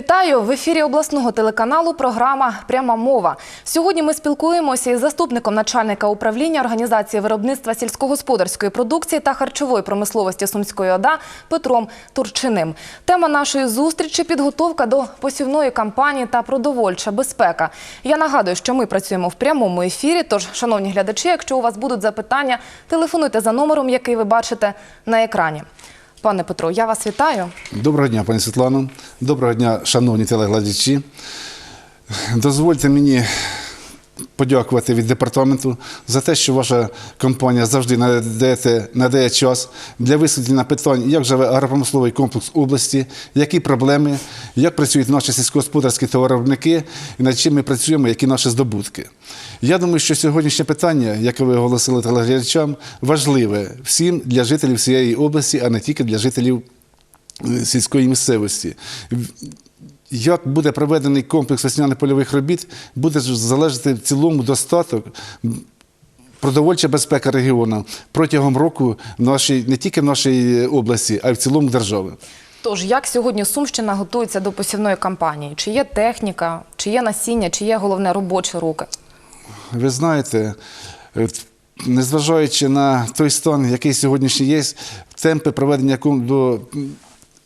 Вітаю в ефірі обласного телеканалу. Програма Пряма мова. Сьогодні ми спілкуємося із заступником начальника управління організації виробництва сільськогосподарської продукції та харчової промисловості Сумської ОДА Петром Турчиним. Тема нашої зустрічі підготовка до посівної кампанії та продовольча безпека. Я нагадую, що ми працюємо в прямому ефірі. Тож, шановні глядачі, якщо у вас будуть запитання, телефонуйте за номером, який ви бачите на екрані. Пане Петро, я вас вітаю. Доброго дня, пані Світлано. Доброго дня, шановні телеглядачі. Дозвольте мені подякувати від департаменту за те, що ваша компанія завжди надає, надає час для висвітлення питань, як живе агропромисловий комплекс області, які проблеми, як працюють наші сільськогосподарські товаровиробники і над чим ми працюємо, які наші здобутки. Я думаю, що сьогоднішнє питання, яке ви оголосили телеглядачам, важливе всім для жителів всієї області, а не тільки для жителів е, сільської місцевості. Як буде проведений комплекс весняно-польових робіт, буде залежати в цілому достаток. Продовольча безпека регіону протягом року в нашій, не тільки в нашій області, а й в цілому держави. Тож, як сьогодні Сумщина готується до посівної кампанії? Чи є техніка, чи є насіння, чи є головне робочі руки? Ви знаєте, е, незважаючи на той стан, який сьогоднішній є, темпи проведення до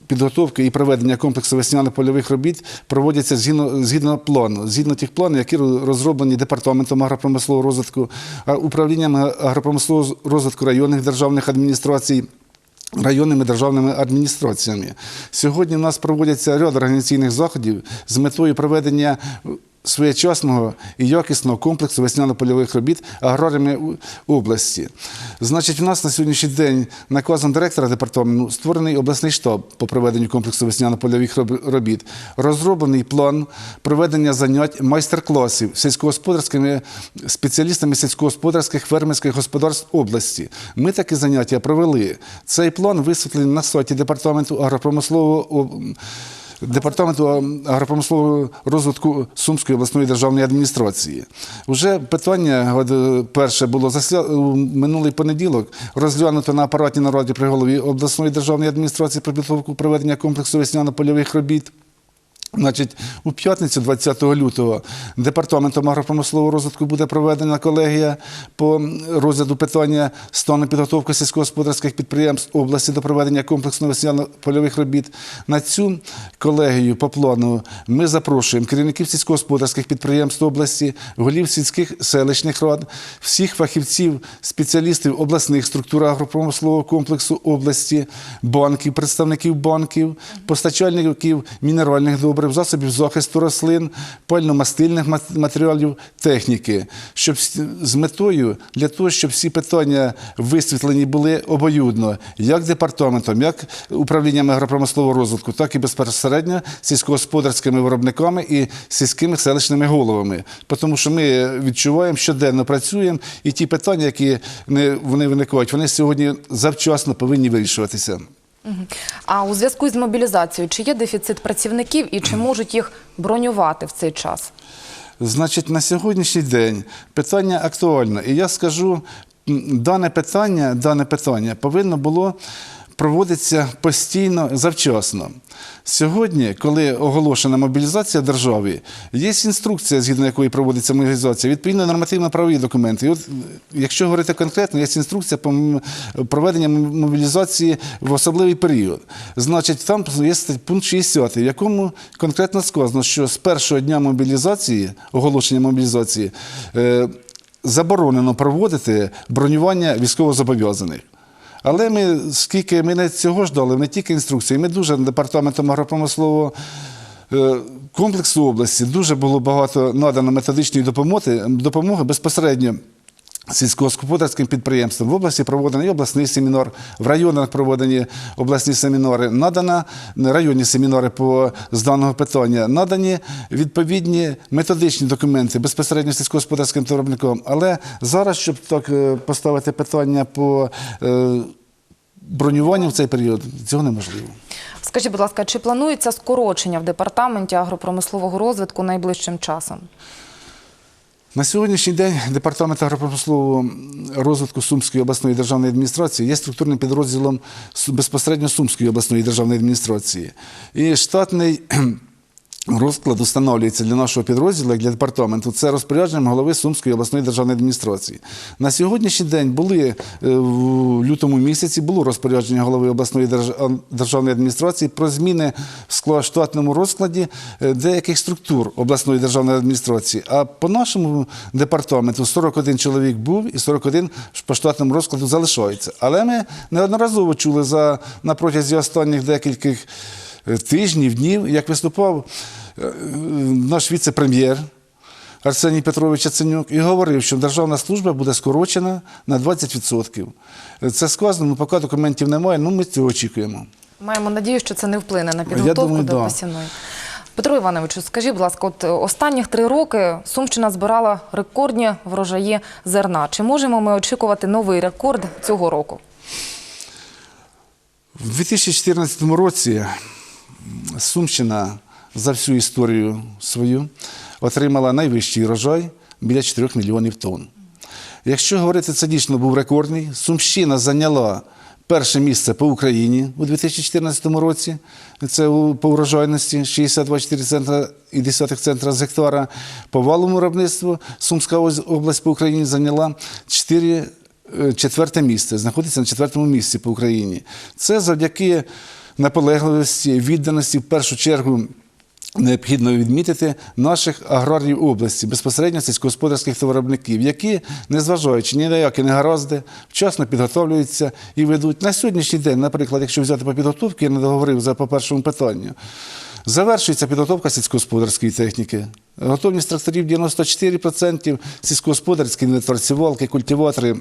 підготовки і проведення комплексу весняно-польових робіт проводяться згідно, згідно плану, згідно тих планів, які розроблені департаментом агропромислового розвитку, управлінням агропромислового розвитку районних державних адміністрацій. Районними державними адміністраціями. Сьогодні в нас проводяться ряд організаційних заходів з метою проведення своєчасного і якісного комплексу весняно-польових робіт аграріями області. Значить, у нас на сьогоднішній день наказом директора департаменту створений обласний штаб по проведенню комплексу весняно-польових робіт. Розроблений план проведення занять майстер-класів сільськогосподарськими спеціалістами сільськогосподарських фермерських господарств області. Ми такі заняття провели. Цей план висвітлений на сайті департаменту агропромислового об- Департаменту агропромислового розвитку Сумської обласної державної адміністрації. Уже питання перше було засля... минулий понеділок розглянуто на апаратній нараді при голові обласної державної адміністрації про підготовку проведення комплексу весняно-польових робіт. Значить, у п'ятницю, 20 лютого, департаментом агропромислового розвитку буде проведена колегія по розгляду питання стану підготовки сільськогосподарських підприємств області до проведення комплексного весняно-польових робіт. На цю колегію по плану ми запрошуємо керівників сільськогосподарських підприємств області, голів сільських селищних рад, всіх фахівців, спеціалістів обласних структур агропромислового комплексу області, банків, представників банків, постачальників мінеральних добрив, засобів захисту рослин, пально-мастильних матеріалів, техніки, щоб з метою для того, щоб всі питання висвітлені були обоюдно, як департаментом, як управлінням агропромислового розвитку, так і безпосередньо сільськогосподарськими виробниками і сільськими селищними головами. Тому що ми відчуваємо, щоденно працюємо, і ті питання, які вони виникають, вони сьогодні завчасно повинні вирішуватися. А у зв'язку з мобілізацією, чи є дефіцит працівників і чи можуть їх бронювати в цей час? Значить, на сьогоднішній день питання актуальне. І я скажу, дане питання, дане питання повинно було проводитися постійно, завчасно. Сьогодні, коли оголошена мобілізація в державі, є інструкція, згідно якої проводиться мобілізація, відповідно нормативно-правові документи. І от, якщо говорити конкретно, є інструкція по м- мобілізації в особливий період. Значить, там є пункт 60, в якому конкретно сказано, що з першого дня мобілізації, оголошення мобілізації, е, заборонено проводити бронювання військовозобов'язаних. Але ми, скільки ми не цього ждали, не тільки інструкції, ми дуже департаментом агропромислового е, комплексу області дуже було багато надано методичної допомоги, допомоги безпосередньо. Сільськогосподарським підприємствам в області проводений обласний семінар, в районах проведені обласні семінари, надано районні семінари по з даного питання, надані відповідні методичні документи безпосередньо сільськогосподарським виробникам. Але зараз, щоб так е, поставити питання по е, бронюванню в цей період, цього неможливо. Скажіть, будь ласка, чи планується скорочення в департаменті агропромислового розвитку найближчим часом? На сьогоднішній день департамент агропромислового розвитку Сумської обласної державної адміністрації є структурним підрозділом безпосередньо Сумської обласної державної адміністрації. І штатний Розклад встановлюється для нашого підрозділу, для департаменту. Це розпорядженням голови Сумської обласної державної адміністрації. На сьогоднішній день були е, в лютому місяці було розпорядження голови обласної держ- державної адміністрації про зміни в штатному розкладі е, деяких структур обласної державної адміністрації. А по нашому департаменту 41 чоловік був і 41 по штатному розкладу залишається. Але ми неодноразово чули за на протязі останніх декількох тижнів, днів, як виступав е, наш віце-прем'єр Арсеній Петрович Яценюк і говорив, що державна служба буде скорочена на 20%. Це сказано, ну, поки документів немає, ну ми цього очікуємо. Маємо надію, що це не вплине на підготовку думаю, до да. посівної. Петро Івановичу, скажіть, будь ласка, от е, останніх три роки Сумщина збирала рекордні врожаї зерна. Чи можемо ми очікувати новий рекорд цього року? В 2014 році Сумщина за всю історію свою отримала найвищий урожай біля 4 мільйонів тонн. Якщо говорити, це дійсно був рекордний. Сумщина зайняла перше місце по Україні у 2014 році. Це по урожайності 62,4 центра і 10 центра з гектара. По валовому виробництву Сумська область по Україні зайняла 4 е, четверте місце, знаходиться на четвертому місці по Україні. Це завдяки наполегливості, відданості, в першу чергу. Необхідно відмітити наших аграріїв області, безпосередньо сільськогосподарських товаровиробників, які, незважаючи ні на які негаразди, вчасно підготовлюються і ведуть. На сьогоднішній день, наприклад, якщо взяти по підготовці, я не договорив за по першому питанню. Завершується підготовка сільськогосподарської техніки. Готовність тракторів 94%, сільськогосподарські інвентарці, волки, культиватори.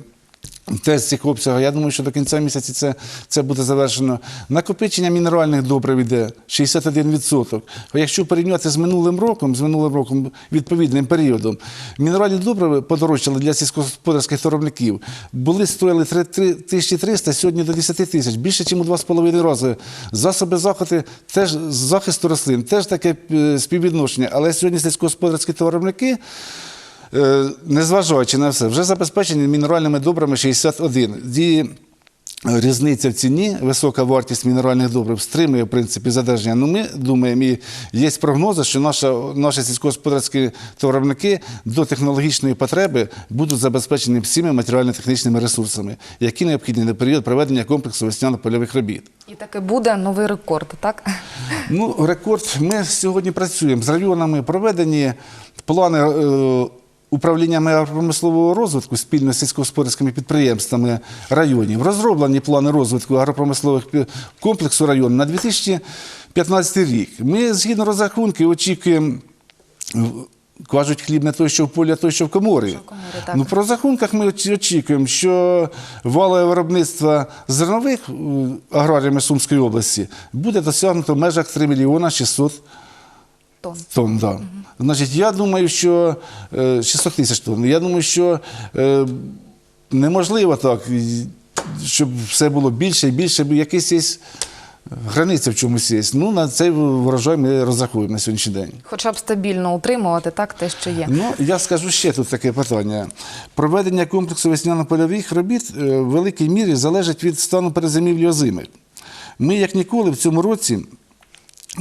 Теж з цих обсягів. Я думаю, що до кінця місяця це, це буде завершено. Накопичення мінеральних добрив йде 61%. А якщо порівняти з минулим роком, з минулим роком відповідним періодом, мінеральні добриви подорожчали для сільськогосподарських товаровників. Були стоїли 3300, сьогодні до 10 тисяч, більше, ніж у 2,5 рази. Засоби захисту, теж захисту рослин, теж таке е, співвідношення. Але сьогодні сільськогосподарські товаровники. Е, незважаючи на все, вже забезпечені мінеральними добрами 61. Ді різниця в ціні, висока вартість мінеральних добрив стримує в принципі задержання. Ну, ми думаємо, і є прогнози, що наша, наші сільськогосподарські товаровники до технологічної потреби будуть забезпечені всіми матеріально-технічними ресурсами, які необхідні на період проведення комплексу весняно-польових робіт. І таки буде новий рекорд, так? Ну, рекорд. Ми сьогодні працюємо з районами, проведені плани е, управліннями агропромислового розвитку спільно з сільськогосподарськими підприємствами районів. Розроблені плани розвитку агропромислових комплексу району на 2015 рік. Ми згідно розрахунків очікуємо. Кажуть, хліб не той, що в полі, а той, що в коморі. Що в коморі, так. Ну, по розрахунках ми очікуємо, що валове виробництво зернових е, аграріями Сумської області буде досягнуто в межах 3 мільйона 600 Тон. Тонн. Да. Значить, я думаю, що е, 600 тисяч тонн. Я думаю, що е, неможливо так, щоб все було більше і більше, бо якийсь є границя в чомусь є. Ну, на цей врожай ми розраховуємо на сьогоднішній день. Хоча б стабільно утримувати так те, що є. Ну, я скажу ще тут таке питання. Проведення комплексу весняно-польових робіт е, в великій мірі залежить від стану перезимівлі озими. Ми, як ніколи, в цьому році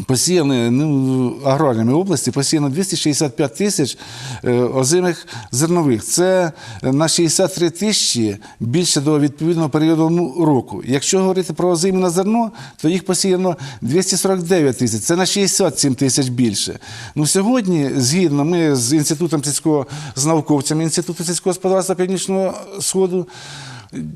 посіяно ну, аграріями області посіяно 265 тисяч е, озимих зернових. Це на 63 тисячі більше до відповідного періоду ну, року. Якщо говорити про озимі на зерно, то їх посіяно 249 тисяч. Це на 67 тисяч більше. Ну, сьогодні, згідно, ми з інститутом сільського, з науковцями Інституту сільського господарства Північного Сходу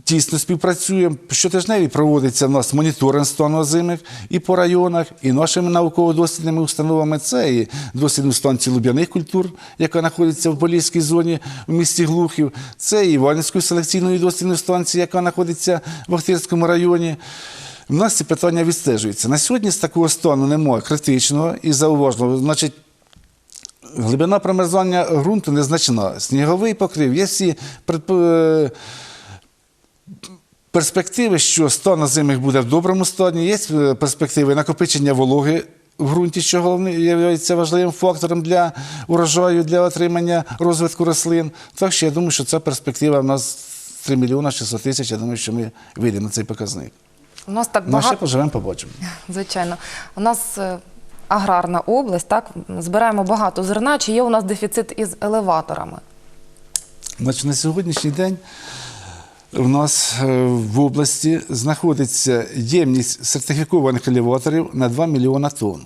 тісно співпрацюємо. Щотижневі проводиться в нас моніторинг стану озимих і по районах, і нашими науково-дослідними установами. Це і дослідну станцію луб'яних культур, яка знаходиться в Поліській зоні в місті Глухів. Це і Іванівської селекційної дослідної станції, яка знаходиться в Охтирському районі. У нас ці питання відстежуються. На сьогодні з такого стану немає критичного і зауважного. Значить, Глибина промерзання ґрунту незначна. Сніговий покрив. Є всі е, перспективи, що стан озимих буде в доброму стані. Є е, перспективи накопичення вологи в ґрунті, що головне є важливим фактором для урожаю, для отримання розвитку рослин. Так що я думаю, що ця перспектива в нас 3 мільйона 600 тисяч. Я думаю, що ми вийдемо на цей показник. У нас так Ну, а ще багато. поживемо, побачимо. Звичайно, у нас е, аграрна область, так збираємо багато зерна. Чи є у нас дефіцит із елеваторами? Значить, на сьогоднішній день в нас е, в області знаходиться ємність сертифікованих елеваторів на 2 мільйона тонн.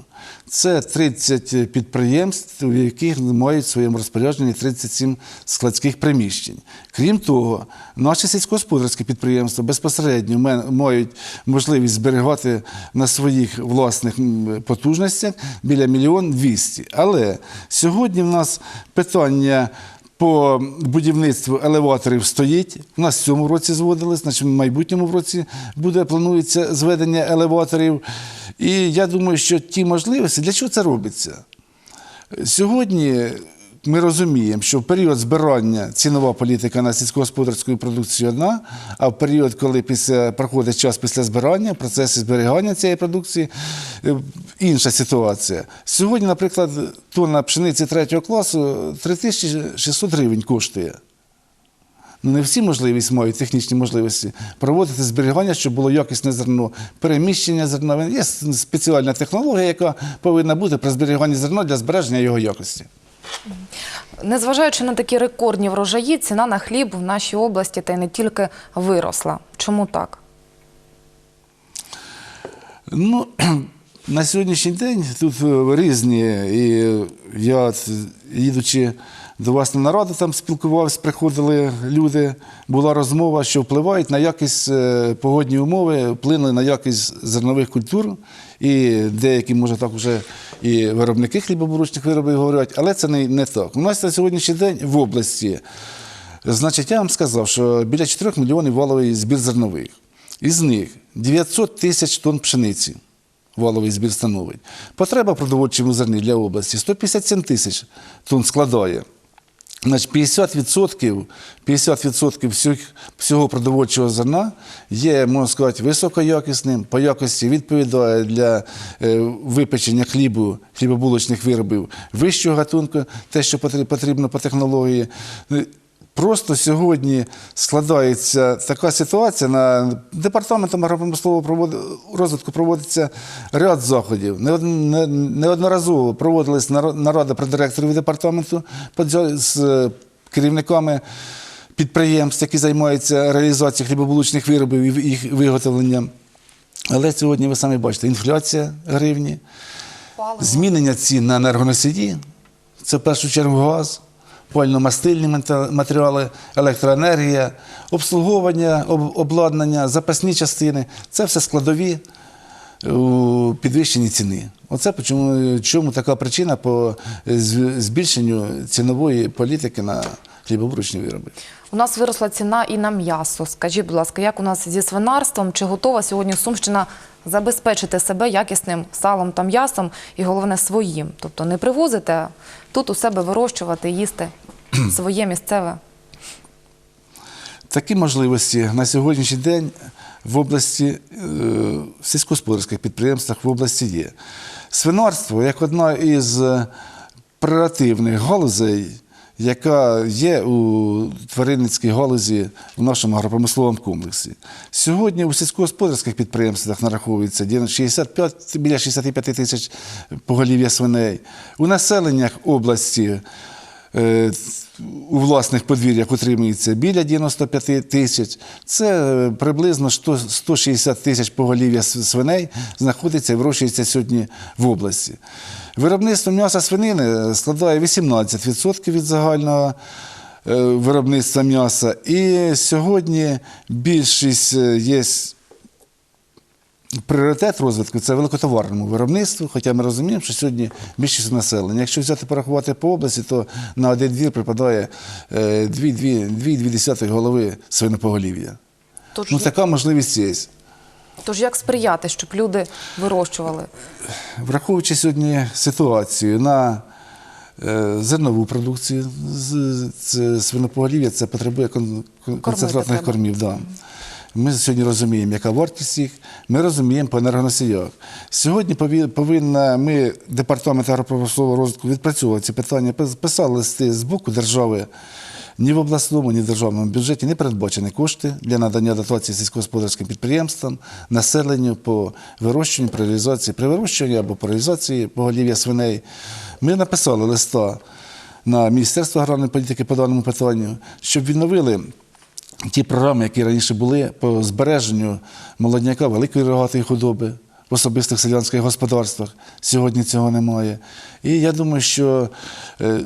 Це 30 підприємств, у яких мають в своєму розпорядженні 37 складських приміщень. Крім того, наші сільськогосподарські підприємства безпосередньо мають можливість зберігати на своїх власних потужностях біля мільйон 200. Але сьогодні в нас питання по будівництву елеваторів стоїть. У нас в цьому році зводились, значить в майбутньому році буде планується зведення елеваторів. І я думаю, що ті можливості, для чого це робиться? Сьогодні ми розуміємо, що в період збирання цінова політика на сільськогосподарську продукцію одна, а в період, коли після проходить час після збирання, в процесі зберігання цієї продукції, е, інша ситуація. Сьогодні, наприклад, тонна пшениці третього класу 3600 гривень коштує. Ну, не всі можливість мають технічні можливості проводити зберігання, щоб було якісне зерно, переміщення зерна. Є спеціальна технологія, яка повинна бути при зберіганні зерна для збереження його якості. Незважаючи на такі рекордні врожаї, ціна на хліб в нашій області та й не тільки виросла. Чому так? Ну, на сьогоднішній день тут е, різні. І я, їдучи до вас на нараду, там спілкувався, приходили люди, була розмова, що впливають на якість е, погодні умови, вплинули на якість зернових культур. І деякі, може, так вже і виробники хлібоборочних виробів говорять, але це не, не так. У нас на сьогоднішній день в області, значить, я вам сказав, що біля 4 мільйонів валовий збір зернових. Із них 900 тисяч тонн пшениці валовий збір становить. Потреба продовольчому зерні для області 157 тисяч тонн складає. Значить, 50%, 50% всіх, всього продовольчого зерна є, можна сказати, високоякісним, по якості відповідає для е, випечення хлібу, хлібобулочних виробів вищого гатунку, те, що потрібно по технології. Просто сьогодні складається така ситуація на департаментом агропромислового розвитку проводиться ряд заходів. Неодноразово проводились наради при директорів департаменту з е, керівниками підприємств, які займаються реалізацією хлібобулочних виробів і їх виготовленням. Але сьогодні ви самі бачите, інфляція гривні, змінення цін на енергоносії, це в першу чергу газ, пально-мастильні матеріали, електроенергія, обслуговування, обладнання, запасні частини це все складові у підвищенні ціни. Оце чому, така причина по збільшенню цінової політики на хлібобручні вироби. У нас виросла ціна і на м'ясо. Скажіть, будь ласка, як у нас зі свинарством? Чи готова сьогодні Сумщина забезпечити себе якісним салом та м'ясом і головне своїм? Тобто не привозити, тут у себе вирощувати, їсти своє місцеве. Такі можливості на сьогоднішній день в області, е, в сільськогосподарських підприємствах в області є. Свинарство як одна із е, прерогативних галузей, яка є у тваринницькій галузі в нашому агропромисловому комплексі. Сьогодні у сільськогосподарських підприємствах нараховується 65, біля 65 тисяч поголів'я свиней. У населеннях області у власних подвір'ях утримується біля 95 тисяч. Це е, приблизно 160 тисяч поголів'я свиней знаходиться і вирощується сьогодні в області. Виробництво м'яса свинини складає 18% від загального е, виробництва м'яса. І сьогодні більшість е, є Пріоритет розвитку це великотоварному виробництву, хоча ми розуміємо, що сьогодні більшість населення. Якщо взяти порахувати по області, то на один двір припадає 2,2 голови свинопоголів'я. Тож, Ну, така можливість є. тож як сприяти, щоб люди вирощували? Враховуючи сьогодні ситуацію на е, зернову продукцію, свинопоголів'я це потребує кон- кон- концентратних кормів. Да. Ми сьогодні розуміємо, яка вартість їх, ми розуміємо по енергоносіях. Сьогодні повинна ми, департамент агропромислового розвитку, відпрацьовувати ці питання. Пис- Писали листи з боку держави ні в обласному, ні в державному бюджеті не передбачені кошти для надання дотації сільськогосподарським підприємствам, населенню по вирощуванню, при реалізації, при вирощуванні або по реалізації поголів'я свиней. Ми написали листа на Міністерство аграрної політики по даному питанню, щоб відновили ті програми, які раніше були по збереженню молодняка великої рогатої худоби в особистих селянських господарствах. Сьогодні цього немає. І я думаю, що е,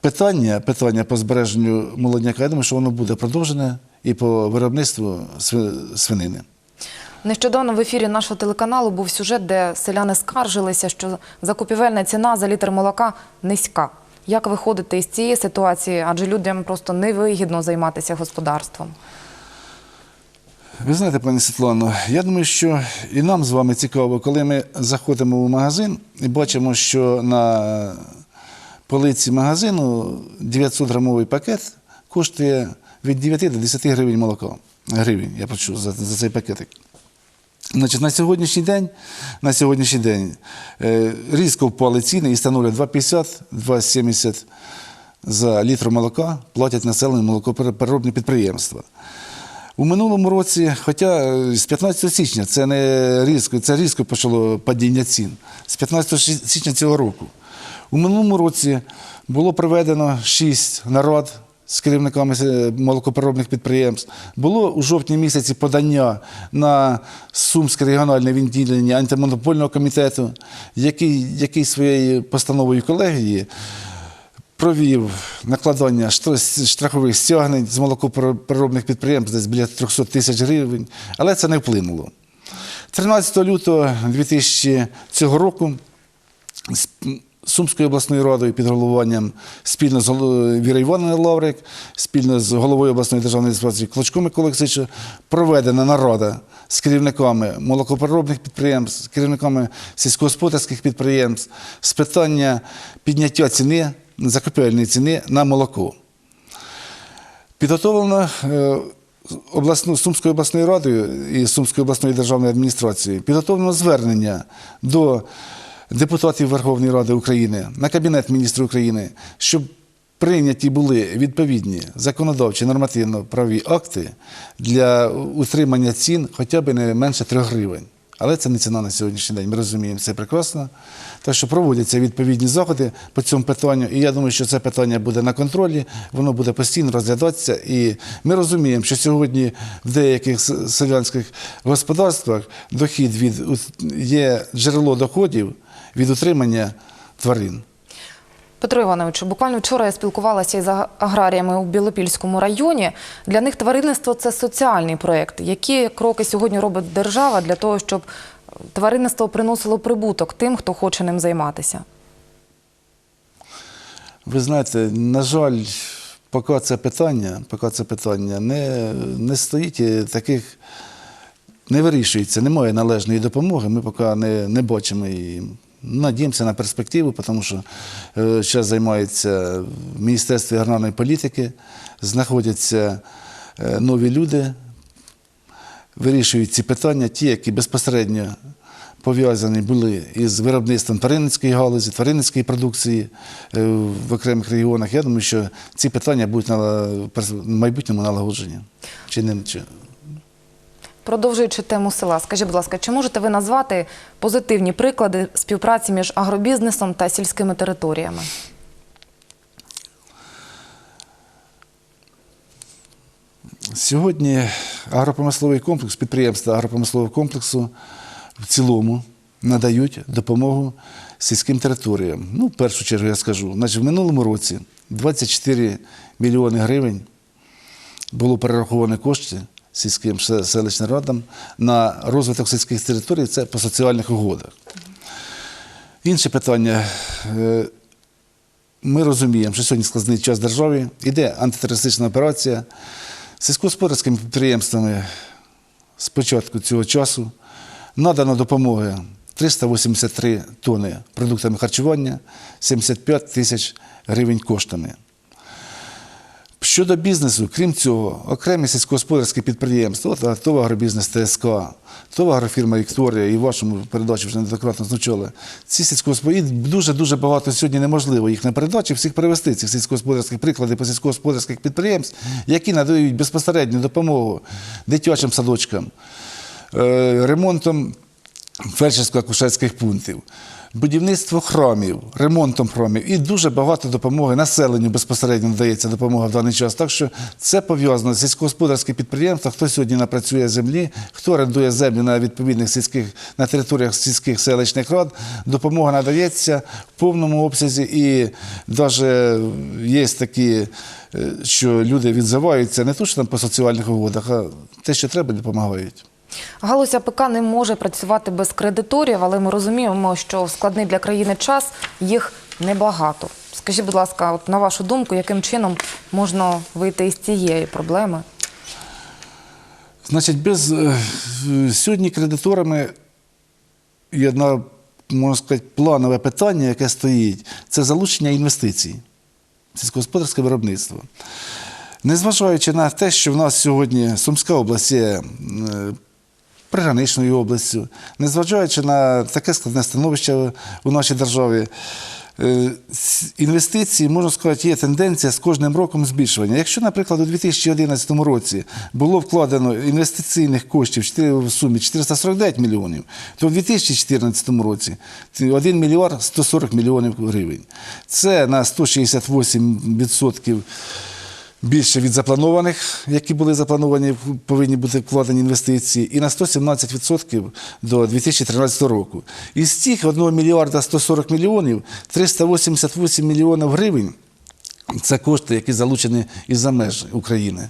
питання, питання по збереженню молодняка, я думаю, що воно буде продовжене і по виробництву сви- свинини. Нещодавно в ефірі нашого телеканалу був сюжет, де селяни скаржилися, що закупівельна ціна за літр молока низька. Як виходити із цієї ситуації? Адже людям просто невигідно займатися господарством. Ви знаєте, пані Світлано, я думаю, що і нам з вами цікаво, коли ми заходимо в магазин і бачимо, що на полиці магазину 900 грамовий пакет коштує від 9 до 10 гривень молока. Гривень, я почув за, за цей пакетик. Значить, на сьогоднішній день, на сьогоднішній день е, різко впали ціни і становлять 2,50, 2,70 за літр молока платять населені молокопереробні підприємства. У минулому році, хоча е, з 15 січня це не різко, це різко почало падіння цін. З 15 січня цього року. У минулому році було проведено 6 народ з керівниками е, молокопереробних підприємств. Було у жовтні місяці подання на Сумське регіональне відділення антимонопольного комітету, який, який своєю постановою колегії провів накладання штра- штрафових стягнень з молокопереробних підприємств десь біля 300 тисяч гривень, але це не вплинуло. 13 лютого 2000 цього року Сумською обласною радою під головуванням спільно з голов- Вірою Івановною Лаврик, спільно з головою обласної державної адміністрації Клочком Олексійовичем проведена нарада з керівниками молокопереробних підприємств, з керівниками сільськогосподарських підприємств з питання підняття ціни, закупівельної ціни на молоко. Підготовлено е, Сумською обласною радою і Сумською обласною державною адміністрацією підготовлено звернення до депутатів Верховної Ради України на Кабінет міністрів України, щоб прийняті були відповідні законодавчі нормативно-правові акти для утримання цін хоча б не менше 3 гривень. Але це не ціна на сьогоднішній день. Ми розуміємо це прекрасно. Так що проводяться відповідні заходи по цьому питанню. І я думаю, що це питання буде на контролі, воно буде постійно розглядатися. І ми розуміємо, що сьогодні в деяких селянських господарствах дохід від є джерело доходів від утримання тварин. Петро Івановичу, буквально вчора я спілкувалася із аграріями у Білопільському районі. Для них тваринництво це соціальний проєкт. Які кроки сьогодні робить держава для того, щоб тваринництво приносило прибуток тим, хто хоче ним займатися? Ви знаєте, на жаль, поки це питання, поки це питання не, не стоїть і таких, не вирішується, немає належної допомоги. Ми поки не, не бачимо і надіємося на перспективу, тому що е, зараз займається в Міністерстві аграрної політики, знаходяться е, нові люди, вирішують ці питання, ті, які безпосередньо пов'язані були із виробництвом тваринницької галузі, тваринницької продукції е, в окремих регіонах. Я думаю, що ці питання будуть на майбутньому налагоджені. Чи не Продовжуючи тему села, скажіть, будь ласка, чи можете ви назвати позитивні приклади співпраці між агробізнесом та сільськими територіями? Сьогодні агропромисловий комплекс, підприємства агропромислового комплексу в цілому надають допомогу сільським територіям. Ну, в першу чергу я скажу, значить, в минулому році 24 мільйони гривень було перераховано кошти сільським селищним радам на розвиток сільських територій, це по соціальних угодах. Інше питання. Е, Ми розуміємо, що сьогодні складний час державі, іде антитерористична операція. Сільськогосподарськими підприємствами з початку цього часу надано допомоги 383 тонни продуктами харчування, 75 тисяч гривень коштами. Щодо бізнесу, крім цього, окремі сільськогосподарські підприємства, от ТОВ агробізнес ТСК, ТОВ агрофірма Вікторія і в вашому передачі вже неоднократно звучали. Ці сільськогосподарські дуже-дуже багато сьогодні неможливо їх на передачі всіх перевести, цих сільськогосподарських прикладів по сільськогосподарських підприємств, які надають безпосередню допомогу дитячим садочкам, е, ремонтом фельдшерсько-акушерських пунктів, будівництво храмів, ремонтом храмів і дуже багато допомоги населенню безпосередньо надається допомога в даний час. Так що це пов'язано з сільськогосподарські підприємства, хто сьогодні напрацює землі, хто орендує землю на відповідних сільських на територіях сільських селищних рад. Допомога надається в повному обсязі, і навіть є такі. е, Що люди відзиваються не то, що там по соціальних угодах, а те, що треба, допомагають. Галузь АПК не може працювати без кредиторів, але ми розуміємо, що в складний для країни час їх небагато. Скажіть, будь ласка, от на вашу думку, яким чином можна вийти із цієї проблеми? Значить, без е, сьогодні кредиторами є одне, можна сказати, планове питання, яке стоїть, це залучення інвестицій, сільськогосподарське виробництво. Незважаючи на те, що в нас сьогодні Сумська область є е, приграничною областю, незважаючи на таке складне становище у нашій державі, е, інвестиції, можна сказати, є тенденція з кожним роком збільшування. Якщо, наприклад, у 2011 році було вкладено інвестиційних коштів в сумі 449 мільйонів, то в 2014 році 1 мільярд 140 мільйонів гривень. Це на 168% більше від запланованих, які були заплановані, повинні бути вкладені інвестиції, і на 117% до 2013 року. Із цих 1 мільярда 140 мільйонів 388 мільйонів гривень це кошти, які залучені із-за меж України.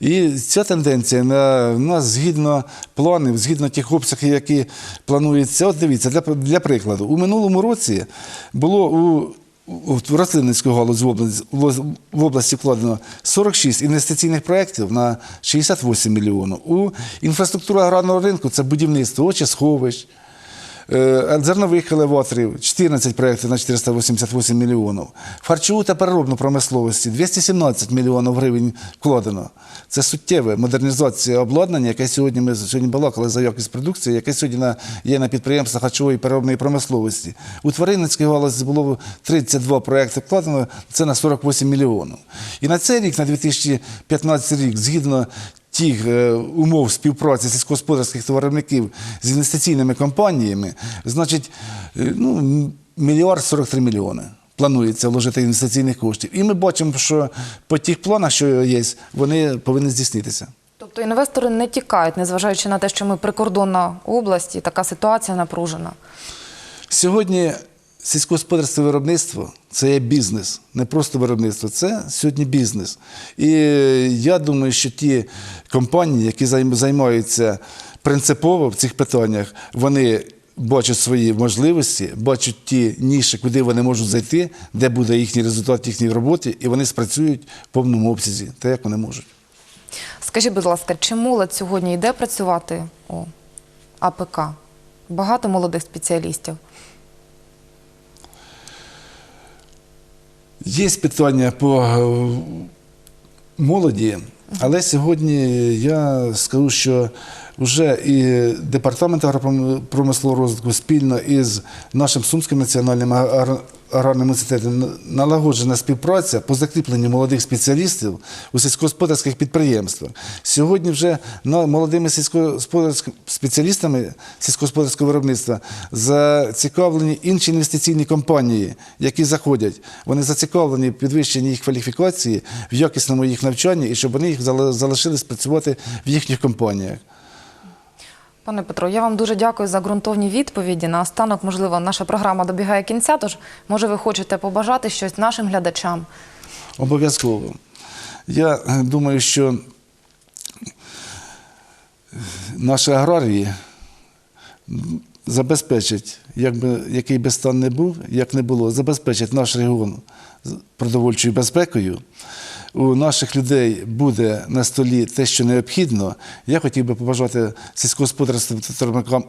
І ця тенденція на нас згідно планів, згідно тих обсягів, які плануються. От дивіться, для, для прикладу, у минулому році було у- в рослинницьку галузь в області, вкладено 46 інвестиційних проєктів на 68 мільйонів. У інфраструктуру аграрного ринку це будівництво очисховищ, Зернових елеваторів 14 проєктів на 488 мільйонів. Харчову та переробну промисловості 217 мільйонів гривень вкладено. Це суттєва модернізація обладнання, яке сьогодні ми сьогодні балакали за якість продукції, яке сьогодні є на підприємствах харчової переробної промисловості. У тваринницькій галузі було 32 проєкти вкладено, це на 48 мільйонів. І на цей рік, на 2015 рік, згідно тих е, умов співпраці сільськогосподарських товаровиробників з інвестиційними компаніями, значить, е, ну, мільярд 43 мільйони. Планується вложити інвестиційних коштів. І ми бачимо, що по тих планах, що є, вони повинні здійснитися. Тобто інвестори не тікають, незважаючи на те, що ми прикордонна область і така ситуація напружена. Сьогодні сільськогосподарське виробництво це є бізнес, не просто виробництво, це сьогодні бізнес. І я думаю, що ті компанії, які займаються принципово в цих питаннях, вони бачать свої можливості, бачать ті ніші, куди вони можуть зайти, де буде їхній результат їхньої роботи, і вони спрацюють в повному обсязі, так як вони можуть. Скажіть, будь ласка, чи молодь сьогодні йде працювати у АПК? Багато молодих спеціалістів. Є питання по е, молоді, але сьогодні я скажу, що вже і департамент агропромислового розвитку спільно із нашим Сумським національним аграрним університетом налагоджена співпраця по закріпленню молодих спеціалістів у сільськогосподарських підприємствах. Сьогодні вже молодими сільськогосподарськими спеціалістами сільськогосподарського виробництва зацікавлені інші інвестиційні компанії, які заходять. Вони зацікавлені в підвищенні їх кваліфікації, в якісному їх навчанні і щоб вони їх зали- залишились працювати в їхніх компаніях. Пане Петро, я вам дуже дякую за ґрунтовні відповіді. Наостанок, можливо, наша програма добігає кінця, тож, може, ви хочете побажати щось нашим глядачам? Обов'язково. Я думаю, що наші аграрії забезпечать, як би, який би стан не був, як не було, забезпечать наш регіон продовольчою безпекою. У наших людей буде на столі те, що необхідно. Я хотів би побажати сільськогосподарським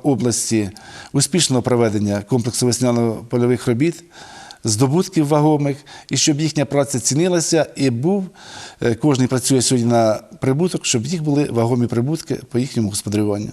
області успішного проведення комплексу весняно-польових робіт здобутків вагомих, і щоб їхня праця цінилася і був, е, кожен працює сьогодні на прибуток, щоб їх були вагомі прибутки по їхньому господарюванню.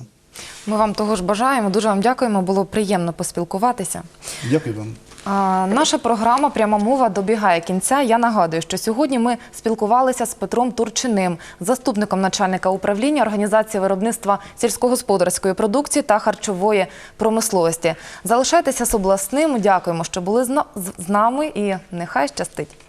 Ми вам того ж бажаємо. Дуже вам дякуємо. Було приємно поспілкуватися. Дякую вам. Наша програма Пряма мова добігає кінця. Я нагадую, що сьогодні ми спілкувалися з Петром Турчиним, заступником начальника управління організації виробництва сільськогосподарської продукції та харчової промисловості. Залишайтеся з обласним. Дякуємо, що були з нами, і нехай щастить.